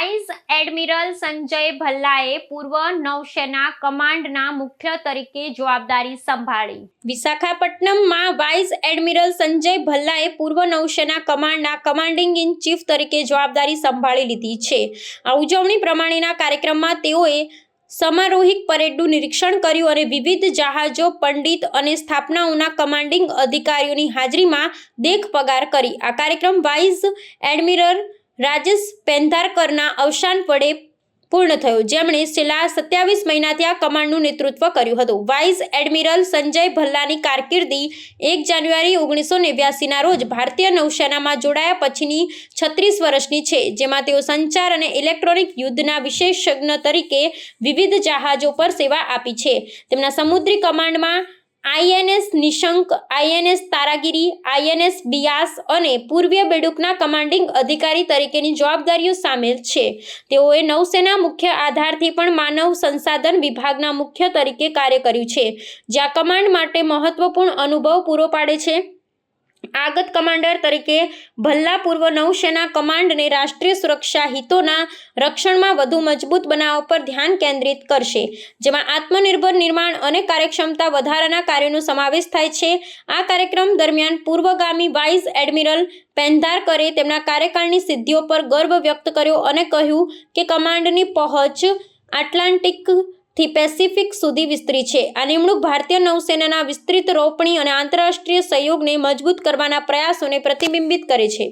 Vice admiral Sanjay ભલ્લાએ પૂર્વ નૌસેના કમાન્ડના મુખ્ય તરીકે જવાબદારી સંભાળી. વિશાખાપટ્ટનમમાં વાઇસ એડમિરલ સંજય ભલ્લાએ પૂર્વ નૌસેના કમાન્ડના કમાન્ડિંગ ઇન ચીફ તરીકે જવાબદારી સંભાળી લીધી છે. આ ઉજવણી પ્રમાણેના કાર્યક્રમમાં તેઓએ સમારોહિક પરેડનું નિરીક્ષણ કર્યું અને વિવિધ જહાજો, પંડિત અને સ્થાપનાઓના કમાન્ડિંગ અધિકારીઓની હાજરીમાં દેખ પગાર કરી. આ કાર્યક્રમ વાઇસ એડમિરલ રાજેશ પેંધારકરના અવસાન પડે પૂર્ણ થયો. જેમણે છેલ્લા સત્યાવીસ મહિનાથી આ કમાન્ડનું નેતૃત્વ કર્યું હતું. વાઇસ એડમિરલ સંજય ભલ્લાની કારકિર્દી એક જાન્યુઆરી ઓગણીસો નેવ્યાસીના રોજ ભારતીય નૌસેનામાં જોડાયા પછીની છત્રીસ વર્ષની છે, જેમાં તેઓ સંચાર અને ઇલેક્ટ્રોનિક યુદ્ધના વિશેષજ્ઞ તરીકે વિવિધ જહાજો પર સેવા આપી છે. તેમના સમુદ્રી કમાન્ડમાં INS Nishank, INS Taragiri, INS Beas અને પૂર્વીય બેડુકના કમાન્ડિંગ અધિકારી તરીકેની જવાબદારીઓ સામેલ છે. તેઓએ નૌસેના મુખ્ય આધારથી પણ માનવ સંસાધન વિભાગના મુખ્ય તરીકે કાર્ય કર્યું છે. જ્યાં કમાન્ડ માટે મહત્વપૂર્ણ અનુભવ પૂરો પાડે છે. આગત કમાન્ડર તરીકે ભલ્લા પૂર્વ નૌસેના કમાન્ડને રાષ્ટ્રીય સુરક્ષા હિતોના રક્ષણમાં વધુ મજબૂત બનાવવા પર ધ્યાન કેન્દ્રિત કરશે, જેમાં આત્મનિર્ભર નિર્માણ અને કાર્યક્ષમતા વધારાના કાર્યોનો સમાવેશ થાય છે. આ કાર્યક્રમ દરમિયાન પૂર્વગામી વાઇસ એડમિરલ પેંધારકરે તેમના કાર્યકાળની સિદ્ધિઓ પર ગર્વ વ્યક્ત કર્યો અને કહ્યું કે કમાન્ડની પહોંચ આટલાન્ટિક થી પેસિફિક સુધી વિસ્તરી છે. આ નિમણૂક ભારતીય નૌસેનાના વિસ્તૃત રોપણી અને આંતરરાષ્ટ્રીય સહયોગને મજબૂત કરવાના પ્રયાસોને પ્રતિબિંબિત કરે છે.